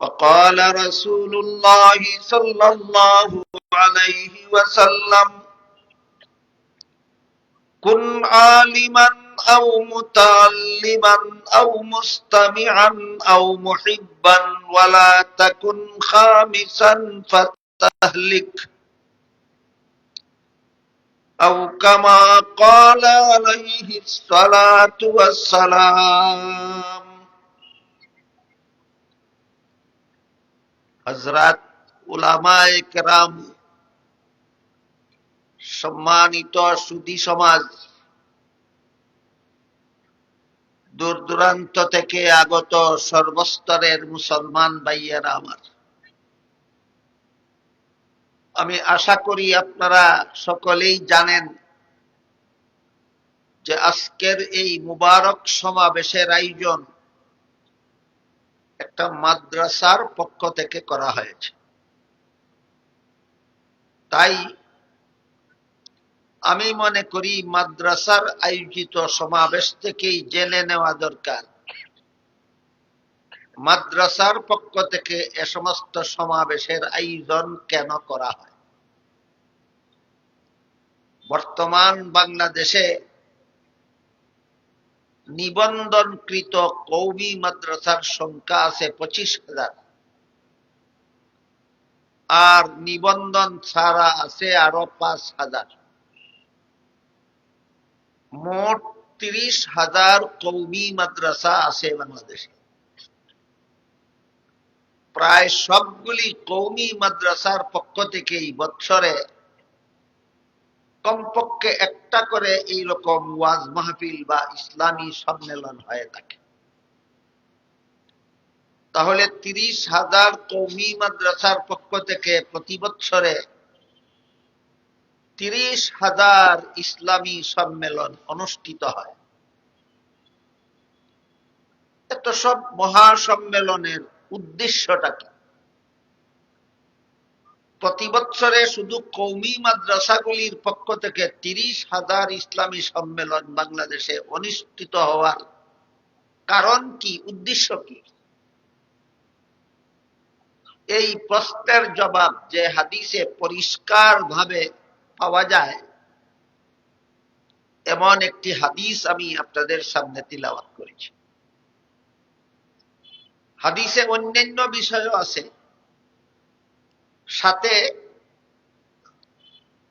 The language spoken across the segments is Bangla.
وقال رسول الله صلى الله عليه وسلم كن عالما أو متعلما أو مستمعا أو محبا ولا تكن خامسا فتهلك أو كما قال عليه الصلاة والسلام. হজরত উলামায়ে কেরাম, সম্মানিত সুদী সমাজ, দূর দূরান্ত থেকে আগত সর্বস্তরের মুসলমান ভাইয়েরা আমার। আমি আশা করি আপনারা সকলেই জানেন যে আজকের এই মুবারক সমাবেশের আয়োজন একটা মাদ্রাসার পক্ষ থেকে করা হয়েছে। তাই আমি মনে করি মাদ্রাসার আয়োজিত সমাবেশ থেকেই জেনে নেওয়া দরকার। মাদ্রাসার পক্ষ থেকে এ সমস্ত সমাবেশের আয়োজন কেন করা হয়? বর্তমান বাংলাদেশে নিবন্ধনকৃত কৌমি মাদ্রাসার সংখ্যা আছে পঁচিশ হাজার। আর নিবন্ধন ছাড়া আছে আরও পাঁচ হাজার। মোট তিরিশ হাজার কৌমি মাদ্রাসা আছে বাংলাদেশে। প্রায় সবগুলি কৌমি মাদ্রাসার পক্ষ থেকেই বৎসরে কমপক্ষে একটা করে এই রকম ওয়াজ মাহফিল বা ইসলামী সম্মেলন হয়ে থাকে। তাহলে তিরিশ হাজার কৌমি মাদ্রাসার পক্ষ থেকে প্রতি বছরে তিরিশ হাজার ইসলামী সম্মেলন অনুষ্ঠিত হয়। এত সব মহাসম্মেলনের উদ্দেশ্যটা কি? প্রতি বছরে শুধু কৌমি মাদ্রাসাগুলির পক্ষ থেকে তিরিশ হাজার ইসলামী সম্মেলন বাংলাদেশে অনুষ্ঠিত হওয়ার কারণ কি, উদ্দেশ্য কি? এই প্রশ্নের জবাব যে হাদিসে পরিষ্কার ভাবে পাওয়া যায়, এমন একটি হাদিস আমি আপনাদের সামনে তিলাওয়াত করেছি। হাদিসে অন্যান্য বিষয়ও আছে। সাথে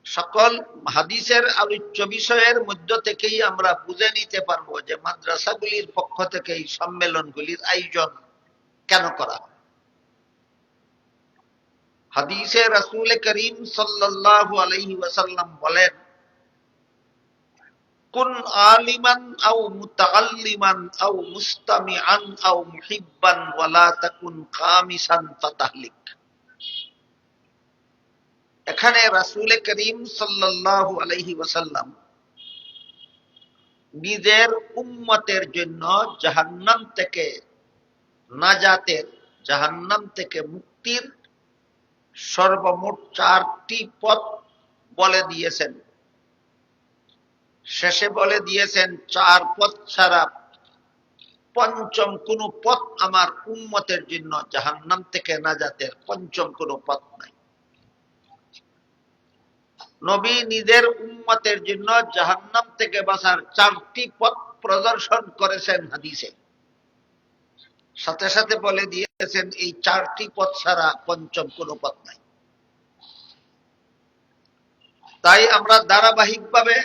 সকল হাদিসের আলোচ্য বিষয়ের মধ্য থেকেই আমরা বুঝে নিতে পারব যে মাদ্রাসাগুলির পক্ষ থেকে এই সম্মেলনগুলির আয়োজন কেন করা হাদিসে রাসুল করিম সাল্লাল্লাহু আলাইহি ওয়াসাল্লাম বলেন, কুন আলিমান আও মুতাআল্লিমান আও মুস্তামিআন আও মুহিব্বান ওয়ালা তাকুন কামিসান ফাতাহলিক। এখানে রাসুল করিম সাল্লাল্লাহু আলাইহি ওয়াসাল্লাম নিজের উম্মতের জন্য জাহান্নাম থেকে নাজাতের জাহান্নাম থেকে মুক্তির সর্বমোট চারটি পথ বলে দিয়েছেন। শেষে বলে দিয়েছেন, চার পথ ছাড়া পঞ্চম কোন পথ আমার উম্মতের জন্য জাহান্নাম থেকে নাজাতের পঞ্চম কোন পথ নাই। নবী নিজের উম্মতের জন্য জাহান্নাম থেকে বাঁচার চারটি পথ প্রদর্শন করেছেন হাদিসে। সাথে সাথে বলে দিয়েছেন, এই চারটি পথ ছাড়া পঞ্চম কোন পথ নাই। তাই আমরা ধারাবাহিকভাবে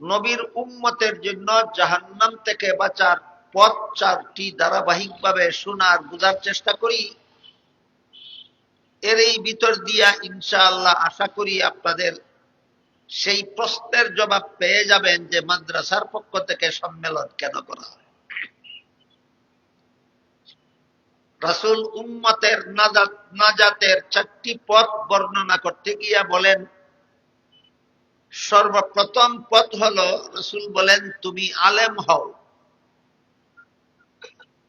নবীর উম্মতের জন্য জাহান্নাম থেকে বাঁচার পথ চারটি ধারাবাহিকভাবে শোনার, বোঝার চেষ্টা করি। এর এই ভিতর দিয়া ইনশাআল্লাহ আশা করি আপনাদের সেই প্রশ্নের জবাব পেয়ে যাবেন যে মাদ্রাসার পক্ষ থেকে সম্মেলন কেন করা হয়। রাসুল উম্মতের নাজাতের চারটি পথ বর্ণনা করতে গিয়া বলেন, সর্বপ্রথম পথ হল, রসুল বলেন, তুমি আলেম হও।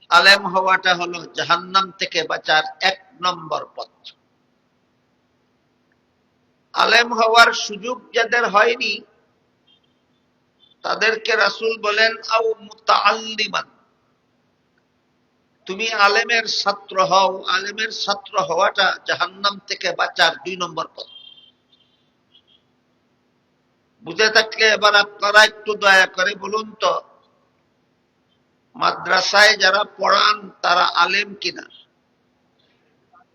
আলেম হওয়াটা হলো জাহান্নাম থেকে বাঁচার এক নম্বর পথ। আলেম হওয়ার সুযোগ যাদের হয়নি, তাদেরকে রাসুল বলেন তুমি আলেমের ছাত্র হও, আলেমের ছাত্র হওয়াটা জাহান্নাম থেকে বাঁচার দুই নম্বর পথ। বুঝে থাকলে এবার আপনারা একটু দয়া করে বলুন তো, মাদ্রাসায় যারা পড়ান তারা আলেম কিনা?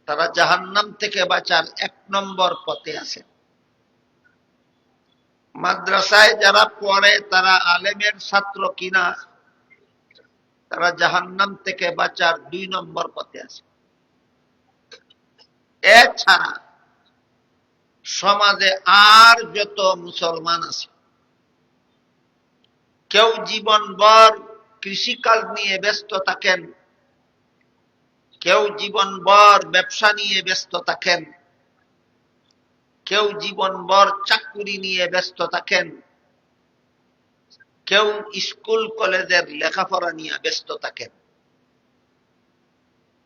তারা জাহান্নাম থেকে বাঁচার এক নম্বর পথে আছে। মাদ্রাসায় যারা পড়ে, তারা আলেমের ছাত্র কিনা, তারা জাহান্নাম থেকে বাঁচার দুই নম্বর পথে আছে। এছাড়া সমাজে আর যত মুসলমান আছে, কেউ জীবনভর কৃষিকাজ নিয়ে ব্যস্ত থাকেন কেউ জীবনভর ব্যবসা নিয়ে ব্যস্ত থাকেন। কেউ জীবনভর চাকুরি নিয়ে ব্যস্ত থাকেন। কেউ স্কুল, কলেজের লেখাপড়া নিয়ে ব্যস্ত থাকেন।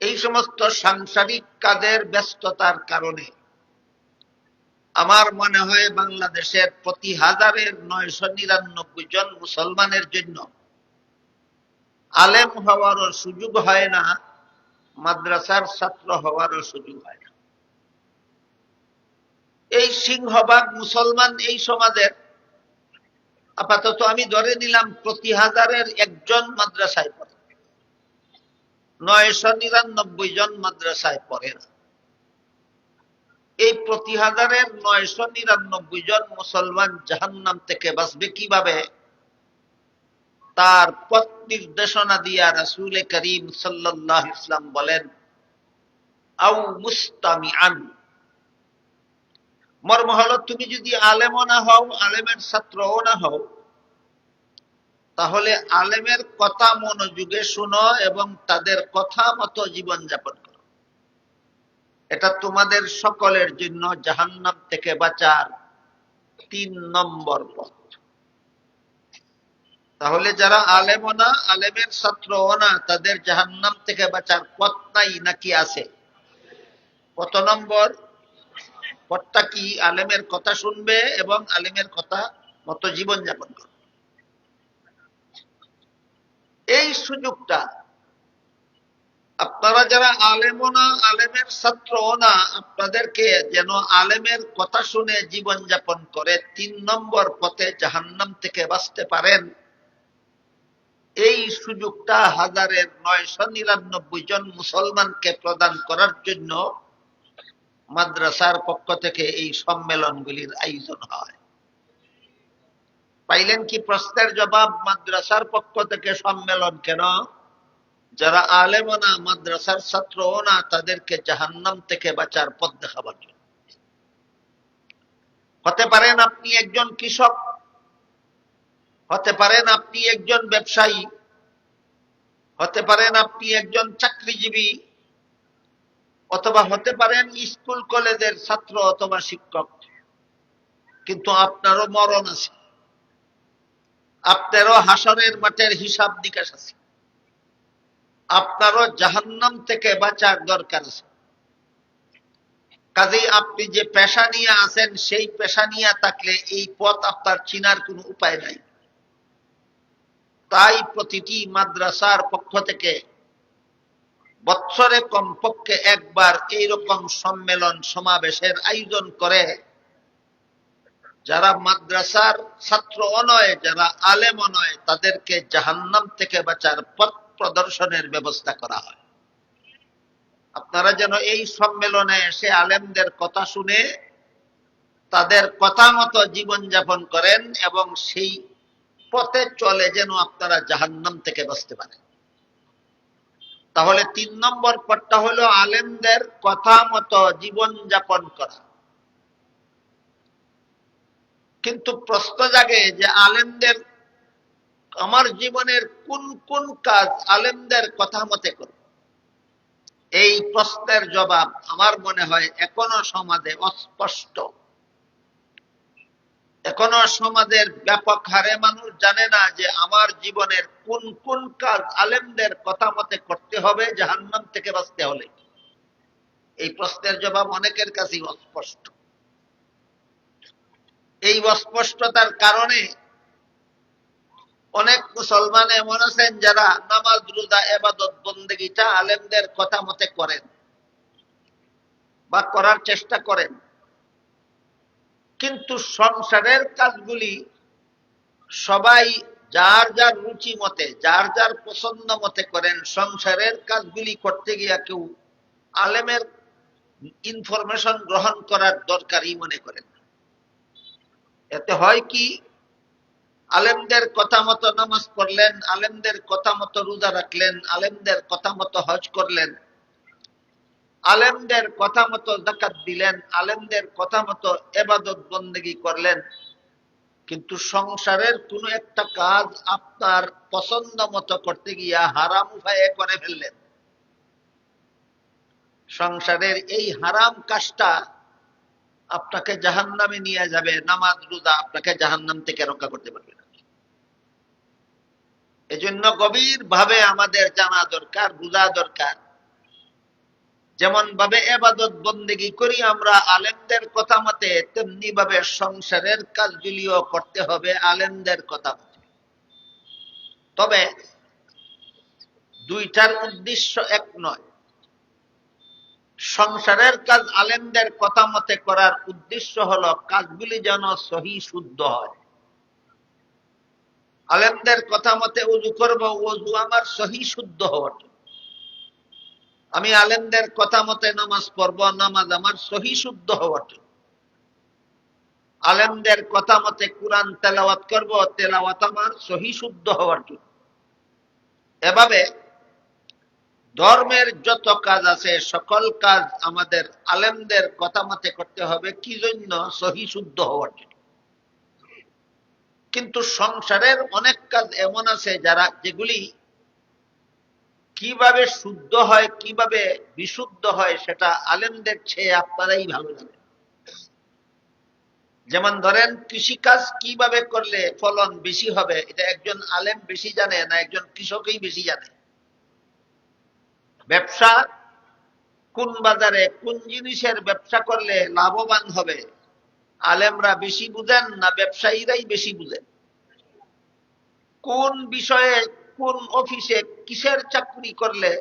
এই সমস্ত সাংসারিক কাজের ব্যস্ততার কারণে আমার মনে হয় বাংলাদেশের প্রতি হাজারের নয়শো নিরানব্বই জন মুসলমানের জন্য আলেম হওয়ারও সুযোগ হয় না। মাদ্রাসার ছাত্র হওয়ারও সুযোগ হয় না। এই সিংহভাগ মুসলমান এই সমাজের, আপাতত আমি ধরে নিলাম প্রতি হাজারের একজন মাদ্রাসায় পড়ে। নয়শো নিরানব্বই জন মাদ্রাসায় পড়ে না। এই প্রতি হাজারের নয়শো নিরানব্বই জন মুসলমান জাহান্নাম থেকে বাঁচবে কীভাবে? তার পথ নির্দেশনা দিয়া রাসুল করিম সাল্লাহ ইসলাম বলেন আউ মুস্তামি আন মর্ম হলো তুমি যদি আলেমও না হও, আলেমের ছাত্রও না হও, তাহলে আলেমের কথা মনোযোগে শুনো এবং তাদের কথা মতো জীবনযাপন করো। এটা তোমাদের সকলের জন্য জাহান্নাম থেকে বাঁচার তিন নম্বর পথ। তাহলে যারা আলেম না আলেমের ছাত্র না তাদের জাহান্নাম থেকে বাঁচার পথ নাই নাকি আছে? কত নম্বর? পথটা কি? আলেমের কথা শুনবে এবং আলেমের কথা মতো জীবনযাপন করবে। এই সুযোগটা আপনারা যারা আলেমও না আলেমের ছাত্রও না আপনাদেরকে যেন আলেমের কথা শুনে জীবনযাপন করে, তিন নম্বর পথে জাহান্নাম থেকে বাঁচতে পারেন। এই সুযোগটা হাজারের নয়শো নিরানব্বই জন মুসলমানকে প্রদান করার জন্য মাদ্রাসার পক্ষ থেকে এই সম্মেলনগুলির আয়োজন হয়। পাইলেন কি প্রশ্নের জবাব? মাদ্রাসার পক্ষ থেকে সম্মেলন কেন? যারা আলেমও না মাদ্রাসার ছাত্রও না, তাদেরকে জাহান্নাম থেকে বাঁচার পথ দেখাবার জন্য। হতে পারেন আপনি একজন কৃষক হতে পারেন আপনি একজন ব্যবসায়ী, হতে পারেন আপনি একজন চাকরিজীবী, অথবা হতে পারেন স্কুল কলেজের ছাত্র অথবা শিক্ষক, কিন্তু আপনারও মরণ আছে। আপনারও হাসরের মাঠের হিসাব নিকাশ আছে। আপনারও জাহান্নাম থেকে বাঁচার দরকার আছে। কাজেই আপনি যে পেশা নিয়ে আছেন, সেই পেশা নিয়ে থাকলে এই পথ আপনার চিনার কোনো উপায় নাই। তাই প্রতিটি মাদ্রাসার পক্ষ থেকে বৎসরে কমপক্ষে একবার এইরকম সম্মেলন সমাবেশের আয়োজন করে। যারা মাদ্রাসার ছাত্র অনয়, যারা আলেম অনয়, তাদেরকে জাহান্নাম থেকে বাঁচার পথ প্রদর্শনের ব্যবস্থা করা হয়। আপনারা যেন এই সম্মেলনে এসে আলেমদের কথা শুনে তাদের কথা মতো জীবনযাপন করেন এবং সেই পথে চলে যেন আপনারা জাহান্নাম থেকে বাঁচতে পারেন। তাহলে তিন নম্বর পথটা হলো আলেমদের কথা মতো জীবনযাপন করা। কিন্তু প্রশ্ন জাগে যে আলেমদের আমার জীবনের কোন কোন কাজ আলেমদের কথা মতে করব? এই প্রশ্নের জবাব আমার মনে হয় এখনও সমাজে অস্পষ্ট। এখনও সমাজের ব্যাপক হারে মানুষ জানে না যে আমার জীবনের কোন কোন কাজ আলেমদের কথা মতে করতে হবে জাহান্নাম থেকে বাঁচতে হলে। এই প্রশ্নের জবাব অনেকের কাছেই অস্পষ্ট। এই অস্পষ্টতার কারণে অনেক মুসলমান এমন আছেন যারা নামাজ, রোজা, এবাদত বন্দেগিটা আলেমদের কথা মতে করেন বা করার চেষ্টা করেন। কিন্তু সংসারের কাজগুলি সবাই যার যার রুচি মতে, যার যার পছন্দ মতে করেন, সংসারের কাজগুলি করতে গিয়া কেউ আলেমের ইনফরমেশন গ্রহণ করার দরকারই মনে করেন এতে হয় কি, আলেমদের কথা মতো নামাজ পড়লেন, আলেমদের কথা মতো রোজা রাখলেন, আলেমদের কথা মতো হজ করলেন আলেমদের কথা মতো জাকাত দিলেন, আলেমদের কথা মতো এবাদত বন্দেগি করলেন। কিন্তু সংসারের কোন একটা কাজ আপনার পছন্দ মতো করতে গিয়া হারাম উপায়ে করে ফেললেন। সংসারের এই হারাম কাজটা আপনাকে জাহান নামে নিয়ে যাবে, নামাজ, রোজা আপনাকে জাহান নাম থেকে রক্ষা করতে পারবে না। এজন্য গভীর ভাবে আমাদের জানা দরকার, বোঝা দরকার যেমন ভাবে এবাদত বন্দেগি করি আমরা, আলেমদের কথা মতে তেমনি ভাবে সংসারের কাজগুলিও করতে হবে আলেমদের কথা মতে। তবে দুইটার উদ্দেশ্য এক নয়। সংসারের কাজ আলেমদের কথা মতে করার উদ্দেশ্য হলো কাজগুলি যেন সহি শুদ্ধ হয়। আলেমদের কথা মতে উজু করব ওজু আমার সহি শুদ্ধ জন্য। আমি আলেমদের কথা মতে নামাজ পড়ব, নামাজ আমার সহি শুদ্ধ জন্য আলেমদের কথা মতে কোরআন তেলাওয়াত করব, তেলাওয়াত আমার সহি শুদ্ধ হওয়ার জন্য এভাবে ধর্মের যত কাজ আছে, সকল কাজ আমাদের আলেমদের কথা মতে করতে হবে, কি জন্য? সহি শুদ্ধ হওয়ার জন্য কিন্তু সংসারের অনেক কাজ এমন আছে যারা যেগুলি কীভাবে শুদ্ধ হয়, কীভাবে বিশুদ্ধ হয়, সেটা আলেমদের চেয়ে আপনারাই ভালো জানেন। যেমন ধরেন, কৃষিকাজ কীভাবে করলে ফলন বেশি হবে, এটা একজন আলেম বেশি জানে না একজন কৃষকই বেশি জানে। ব্যবসা, কোন বাজারে কোন জিনিসের ব্যবসা করলে লাভবান হবে, আলেমরা বেশি বুঝেন না ব্যবসায়ীরাই বেশি বুঝেন? কোন বিষয়ে কোন অফিসে কিসের চাকরি করলে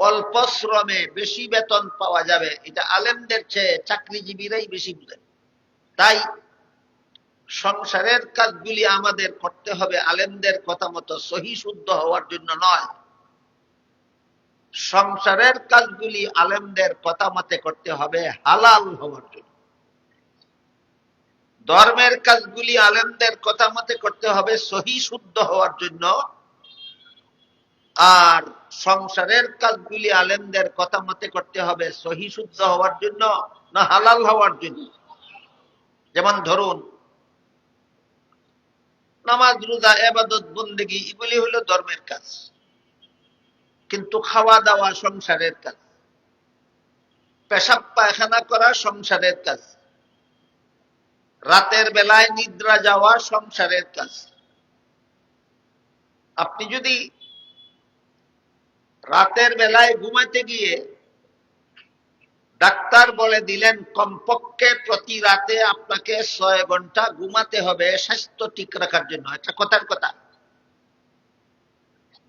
অল্প শ্রমে বেশি বেতন পাওয়া যাবে? এটা আলেমদের চেয়ে চাকরিজীবীরাই বেশি বুঝেন তাই সংসারের কাজগুলি আমাদের করতে হবে। আলেমদের কথা মতো সহি শুদ্ধ হওয়ার জন্য নয়। সংসারের কাজগুলি আলেমদের কথা মতে করতে হবে হালাল হওয়ার জন্য। ধর্মের কাজগুলি আলেমদের কথা মতে করতে হবে সহি শুদ্ধ হওয়ার জন্য। আর সংসারের কাজগুলি আলেমদের কথা মতে করতে হবে, সহি শুদ্ধ হওয়ার জন্য না হালাল হওয়ার জন্য। যেমন ধরুন, নামাজ, রোজা, এবাদত, বন্দেগি, এগুলি হলো ধর্মের কাজ। কিন্তু খাওয়া দাওয়া সংসারের কাজ। পেশাব পায়খানা করা সংসারের কাজ। রাতের বেলায় নিদ্রা যাওয়া সংসারের কাজ। আপনি যদি রাতের বেলায় ঘুমাতে গিয়ে ডাক্তার বলে দিলেন, কমপক্ষে প্রতি রাতে আপনাকে ছয় ঘণ্টা ঘুমাতে হবে স্বাস্থ্য ঠিক রাখার জন্য। এটা কথার কথা।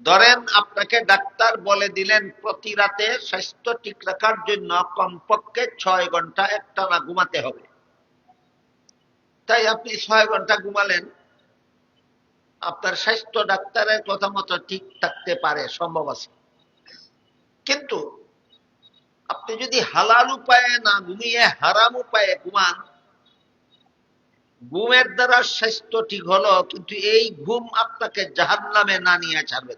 ধরেন আপনাকে ডাক্তার বলে দিলেন, প্রতি রাতে স্বাস্থ্য ঠিক রাখার জন্য কমপক্ষে ছয় ঘণ্টা একটা না ঘুমাতে হবে। তাই আপনি ছয় ঘণ্টা ঘুমালেন, আপনার স্বাস্থ্য ডাক্তারের কথা মতো ঠিক থাকতে পারে, সম্ভব আছে। কিন্তু আপনি যদি হালাল উপায়ে না ঘুমিয়ে হারাম উপায়ে ঘুমান, ঘুমের দ্বারা স্বাস্থ্য ঠিক হলো, কিন্তু এই ঘুম আপনাকে জাহান নামে না নিয়ে ছাড়বে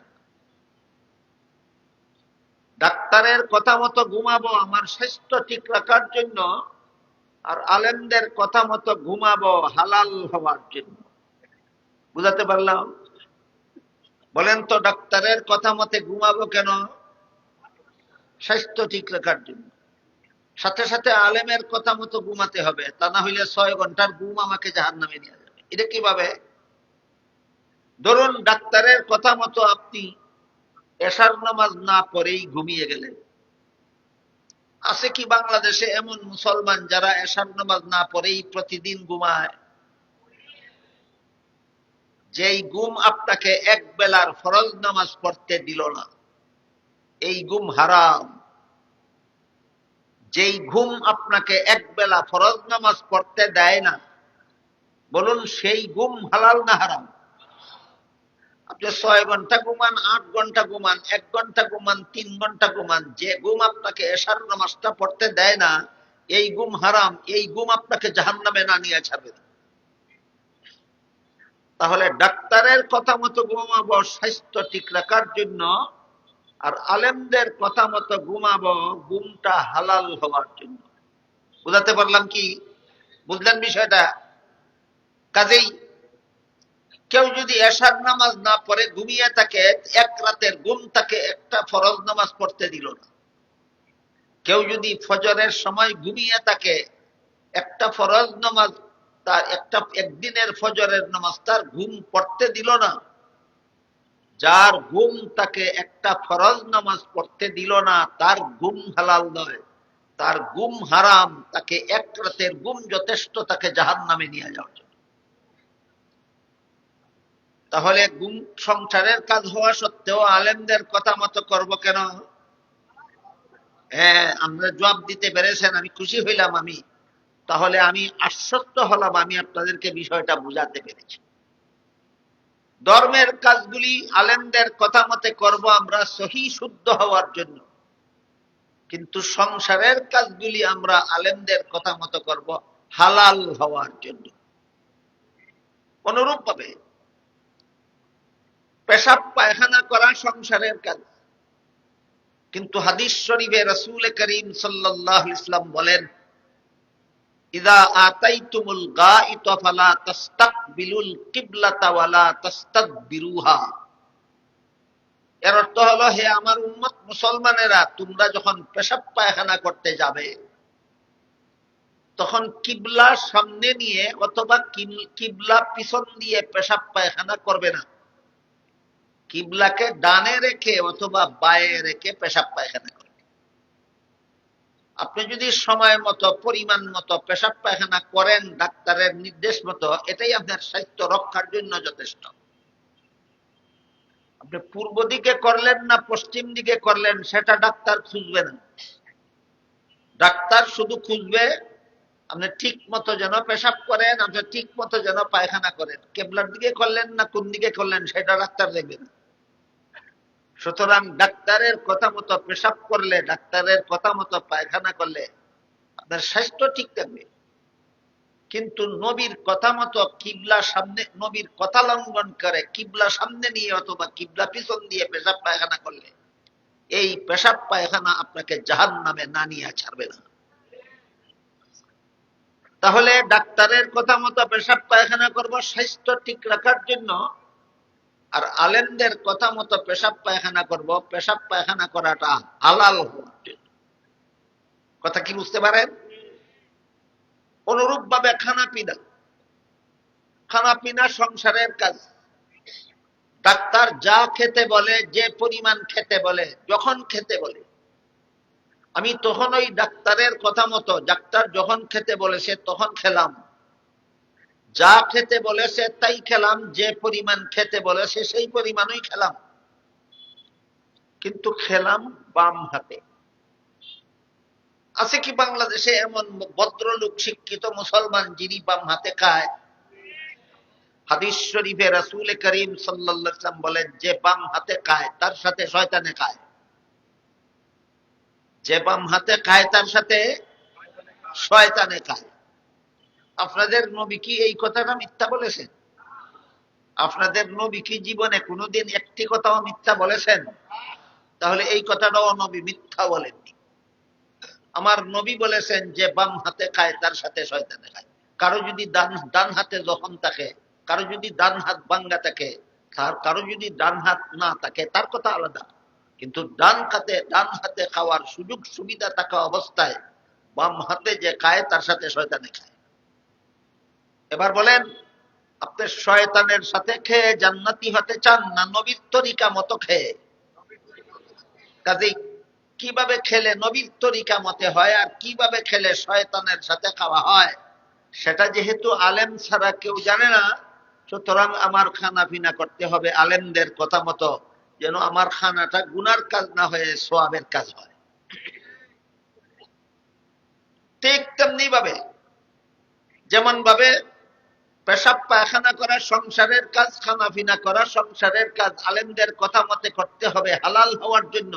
ডাক্তারের কথা মতো ঘুমাবো, আমার স্বাস্থ্য ঠিক রাখার জন্য, আর আলেমদের কথা মতো ঘুমাবো, হালাল হওয়ার জন্য। বুঝাতে পারলাম? বলেন তো, ডাক্তারের কথা মতে ঘুমাবো কেন? স্বাস্থ্য ঠিক রাখার জন্য। সাথে সাথে আলেমের কথা মতো ঘুমাতে হবে। তা না হইলে ছয় ঘণ্টার ঘুম আমাকে জাহান নামে নিয়ে যাবে। এটা কীভাবে? ধরুন ডাক্তারের কথা মতো আপনি এশার নামাজ না পড়েই ঘুমিয়ে গেলেন। আছে কি বাংলাদেশে এমন মুসলমান যারা এশার নামাজ না পরেই প্রতিদিন ঘুমায়? যেই গুম আপনাকে এক বেলার ফরজ নামাজ পড়তে দিল না। এই গুম হারাম। যেই ঘুম আপনাকে এক বেলা ফরজ নামাজ পড়তে দেয় না, বলুন সেই ঘুম হালাল না হারাম? আপনি ছয় ঘণ্টা ঘুমান, আট ঘণ্টা ঘুমান, এক ঘণ্টা ঘুমান, তিন ঘণ্টা ঘুমান, যে ঘুম আপনাকে এশার নামাজটা পড়তে দেয় না, এই গুম হারাম, এই গুম আপনাকে জাহান নামে না নিয়ে ছাড়বে না তাহলে ডাক্তারের কথা মতো ঘুমাবো, স্বাস্থ্য ঠিক রাখার জন্য আর আলেমদের কথা মতো ঘুমাবো, ঘুমটা হালাল হওয়ার জন্য। বুঝাতে পারলাম কি? বুঝলেন বিষয়টা? কাজেই কেউ যদি এশার নামাজ না পড়ে, ঘুমিয়ে থাকে, এক রাতের ঘুম তাকে একটা ফরজ নামাজ পড়তে দিল না। কেউ যদি ফজরের সময় ঘুমিয়ে থাকে, একটা ফরজ নামাজ তার একটা, একদিনের ফজরের নামাজ তার ঘুম পড়তে দিল না। যার ঘুম তাকে একটা ফরজ নামাজ পড়তে দিল না, তার ঘুম হালাল নয়। তার ঘুম হারাম, তাকে এক রাতের ঘুম যথেষ্ট তাকে জাহান নামে নিয়ে যাওয়ার জন্য। তাহলে গুম সংসারের কাজ হওয়া সত্ত্বেও আলেমদের কথা মতো করব কেন? হ্যাঁ আমরা জবাব দিতে পেরেছেন, আমি খুশি হইলাম আমি। তাহলে আমি আশ্বস্ত হলাম, আমি আপনাদেরকে বিষয়টা বুঝাতে পেরেছি। ধর্মের কাজগুলি আলেমদের কথা মতে করব আমরা সহি শুদ্ধ হওয়ার জন্য। কিন্তু সংসারের কাজগুলি আমরা আলেমদের কথা মতো করব হালাল হওয়ার জন্য। অনুরূপ ভাবে পেশাব পায়খানা করা সংসারের কাজ। কিন্তু হাদিস শরীফে রসুল করিম সাল্লাহ ইসলাম বলেন মুসলমানেরা, তোমরা যখন পেশাব পায়খানা করতে যাবে, তখন কিবলা সামনে নিয়ে অথবা কিবলা পিছন দিয়ে পেশাব পায়খানা করবে না। কিবলাকে ডানে রেখে অথবা বায়ে রেখে পেশাব পায়খানা আপনি যদি সময় মতো, পরিমাণ মতো পেশাব পায়খানা করেন, ডাক্তারের নির্দেশ মতো, এটাই আপনার স্বাস্থ্য রক্ষার জন্য যথেষ্ট। আপনি পূর্ব দিকে করলেন না পশ্চিম দিকে করলেন, সেটা ডাক্তার খুঁজবে না। ডাক্তার শুধু খুঁজবে, আপনি ঠিক মতো যেন পেশাব করেন, আপনি ঠিক মতো যেন পায়খানা করেন। কেবলার দিকে করলেন না কোন দিকে করলেন, সেটা ডাক্তার দেখবে না। সুতরাং ডাক্তারের কথা মতো পেশাব করলে, ডাক্তারের কথা মতো পায়খানা করলে আপনার স্বাস্থ্য ঠিক থাকবে। কিন্তু নবীর কথা মতো কিবলা সামনে, নবীর কথা লঙ্ঘন করে, কিবলা সামনে নিয়ে অথবা কিবলা পিছন দিয়ে পেশাব পায়খানা করলে, এই পেশাব পায়খানা আপনাকে জাহান নামে না নিয়ে ছাড়বে না। তাহলে ডাক্তারের কথা মতো পেশাব পায়খানা করব, স্বাস্থ্য ঠিক রাখার জন্য আর আলেমদের কথা মতো পেশাব পায়খানা করব। পেশাব পায়খানা করাটা হালাল কথা কি বুঝতে পারেন? অনুরূপ ভাবে খানা পিনা। খানা পিনা সংসারের কাজ। ডাক্তার যা খেতে বলে, যে পরিমাণ খেতে বলে, যখন খেতে বলে। আমি তখন ওই ডাক্তারের কথা মতো, ডাক্তার যখন খেতে বলেছে তখন খেলাম। যা খেতে বলেছে তাই খেলাম, যে পরিমাণ খেতে বলেছে সেই পরিমাণই খেলাম। কিন্তু খেলাম বাম হাতে। আছে কি বাংলাদেশে এমন ভদ্রলোক, শিক্ষিত মুসলমান যিনি বাম হাতে খায়? হাদিস শরীফে রাসুল করিম সাল্লাম বলেন, যে বাম হাতে খায়, তার সাথে শয়তানে খায়। যে বাম হাতে খায়, তার সাথে শয়তানে খায়। আপনাদের নবী কি এই কথাটা মিথ্যা বলেছেন? আপনাদের নবী কি জীবনে কোনোদিন একটি কথাও মিথ্যা বলেছেন? তাহলে এই কথাটাও নবী মিথ্যা বলেননি। আমার নবী বলেছেন যে বাম হাতে খায়, তার সাথে শয়তানে খায়। কারও যদি ডান ডান হাতে যখন থাকে, কারও যদি ডান হাত বাঙ্গা থাকে, তার, কারও যদি ডান হাত না থাকে, তার কথা আলাদা। কিন্তু ডান হাতে ডান হাতে খাওয়ার সুযোগ সুবিধা থাকা অবস্থায় বাম হাতে যে খায়, তার সাথে শয়তানে খায়। এবার বলেন, আপনি শয়তানের সাথে খেয়ে জান্নাতি হতে চান না, নবীর তরিকা মতো খেয়ে? কাজেই কীভাবে খেলে নবীর তরিকা মতে হয় আর কীভাবে খেলে শয়তানের সাথে খাওয়া হয়? সেটা যেহেতু আলেম ছাড়া কেউ জানে না, সুতরাং আমার খানা পিনা করতে হবে আলেমদের কথা মতো, যেন আমার খানাটা গুনার কাজ না হয়ে সোয়াবের কাজ হয়। ঠিক তেমনি ভাবে যেমন ভাবে পেশাব পায়খানা করা, সংসারের কাজ খানা পিনা করা, সংসারের কাজ, আলেমদের কথা মতে করতে হবে হালাল হওয়ার জন্য।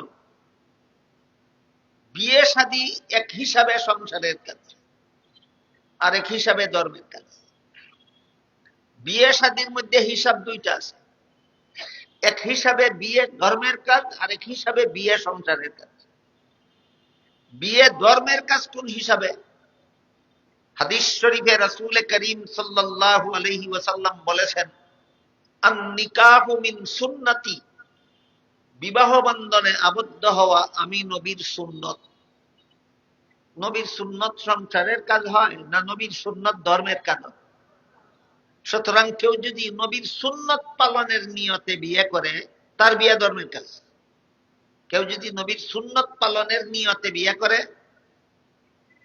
বিয়ে শাদী এক হিসাবে সংসারের কাজ আর এক হিসাবে ধর্মের কাজ। বিয়ে শাদীর মধ্যে হিসাব দুইটা আছে। এক হিসাবে বিয়ে ধর্মের কাজ আর এক হিসাবে বিয়ে সংসারের কাজ। বিয়ে ধর্মের কাজ কোন হিসাবে? হাদিস শরীফে রাসূল করিম সাল্লাল্লাহু আলাইহি ওয়াসাল্লাম বলেছেন আন নিকাহু মিন সুন্নতি। বিবাহ বন্ধনে আবদ্ধ হওয়া আমি নবীর সুন্নত। নবীর সুন্নত সংসারের কাজ হয় না নবীর সুন্নত ধর্মের কাজ হয়? সুতরাং কেউ যদি নবীর সুন্নত পালনের নিয়তে বিয়ে করে, তার বিয়ে ধর্মের কাজ। কেউ যদি নবীর সুন্নত পালনের নিয়তে বিয়ে করে,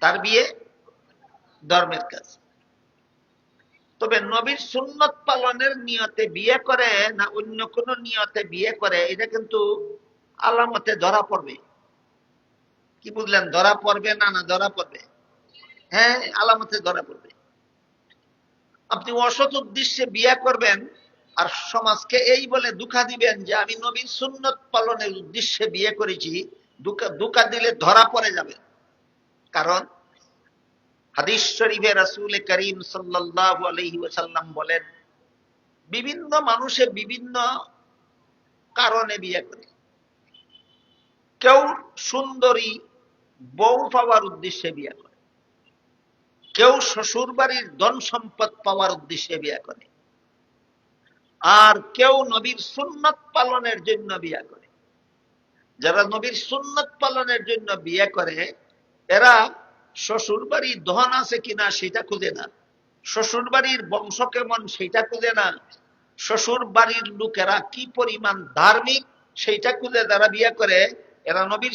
তার বিয়ে ধর্মের কাজ। তবে নবীর সুন্নত পালনের নিয়তে বিয়ে করে না অন্য কোন নিয়তে বিয়ে করে, এটা কিন্তু আলামতে ধরা পড়বে। কি বুঝলেন? ধরা পড়বে না না ধরা পড়বে? হ্যাঁ আলামতে ধরা পড়বে। আপনি অসৎ উদ্দেশ্যে বিয়ে করবেন আর সমাজকে এই বলে দুঃখা দিবেন যে আমি নবীর সুন্নত পালনের উদ্দেশ্যে বিয়ে করেছি দুঃখা দিলে ধরা পড়ে যাবে। কারণ হাদিস শরীফে রাসূল করিম সাল্লাল্লাহু আলাইহি ওয়াসাল্লাম বলেন, বিভিন্ন মানুষে বিভিন্ন কারণে বিয়ে করে। কেউ সুন্দরী বউ পাওয়ার উদ্দেশ্যে বিয়ে করে। কেউ শ্বশুর বাড়ির ধন সম্পদ পাওয়ার উদ্দেশ্যে বিয়ে করে। আর কেউ নবীর সুন্নত পালনের জন্য বিয়ে করে। যারা নবীর সুন্নত পালনের জন্য বিয়ে করে, এরা শ্বশুর বাড়ির ধন আছে কিনা সেটা খুঁজে না। শ্বশুর বাড়ির বংশ কেমন সেটা খুঁজে না। শ্বশুর বাড়ির লোকেরা কি পরিমাণ ধার্মিক সেইটা খুঁজে যারা বিয়ে করে, এরা নবীর